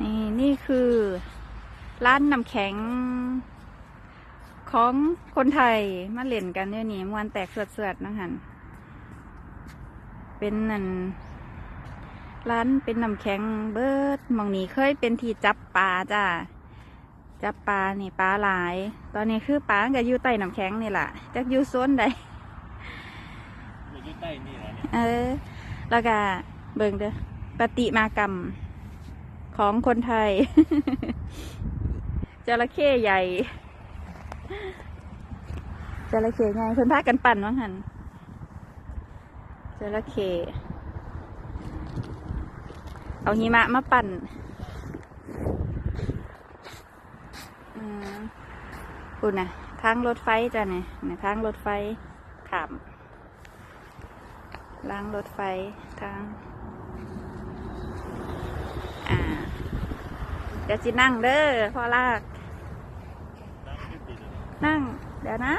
นี่นี่คือ ร้านน้ำแข็ง ของคนไทยมาเล่นกันเดี๋ยวนี้มวนแตกเสือดๆนะฮันเป็นนั่นร้านเป็นน้ำแข็งเบิดหมองนี้เคยเป็นที่จับปลาจ้าจับปลานี่ปลาหลาย ตอนนี้คือปลาก็อยู่ใต้น้ำแข็งนี่แหละจักอยู่โซนใดมันอยู่ใต้นี่แหละเนี่ยเออ แล้วก็เบิ่งเด้อปฏิมากรรม ของคนไทย จระเข้ใหญ่ จระเข้ใหญ่เพิ่นพากันปั่นว่างหันจระเข้เอาหิมะมาปั่นอุณนะทางรถไฟจ้ะเนี่ยทางรถไฟขามล้างรถไฟทาง อ่า เดี๋ยวจินั่งเด้อพ่อลากนั่ง เดี๋ยวนะ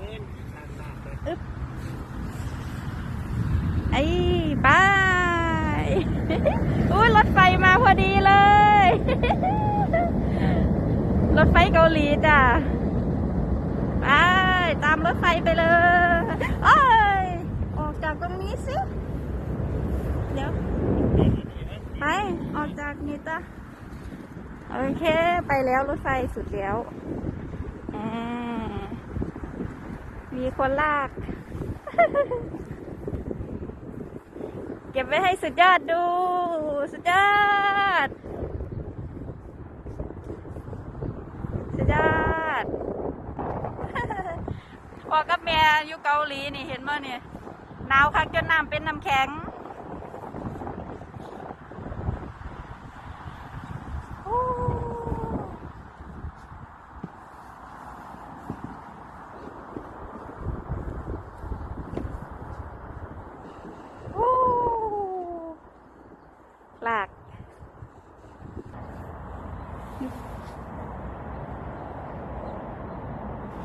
อ็นข้างหน้าไปไอ้บายอุ้ยรถไฟมาพอดีเลย รถไฟเกาหลีจ้ะไปตามรถไฟไปเลยเอ้ยออกจากตรงนี้สิ เดี๋ยว ไป ออกจากนี่จ้ะ โอเค ไปแล้วรถไฟสุดแล้วมมีคนลาก เก็บไว้ให้สุดยอดดู สุดยอด สุดยอดพอกับแม่อยู่เกาหลีนี่เห็นมั้ยเนี่ยหนาวคักจนน้ำเป็นน้ำแข็ง meu é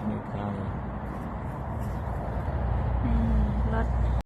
Bacana. É?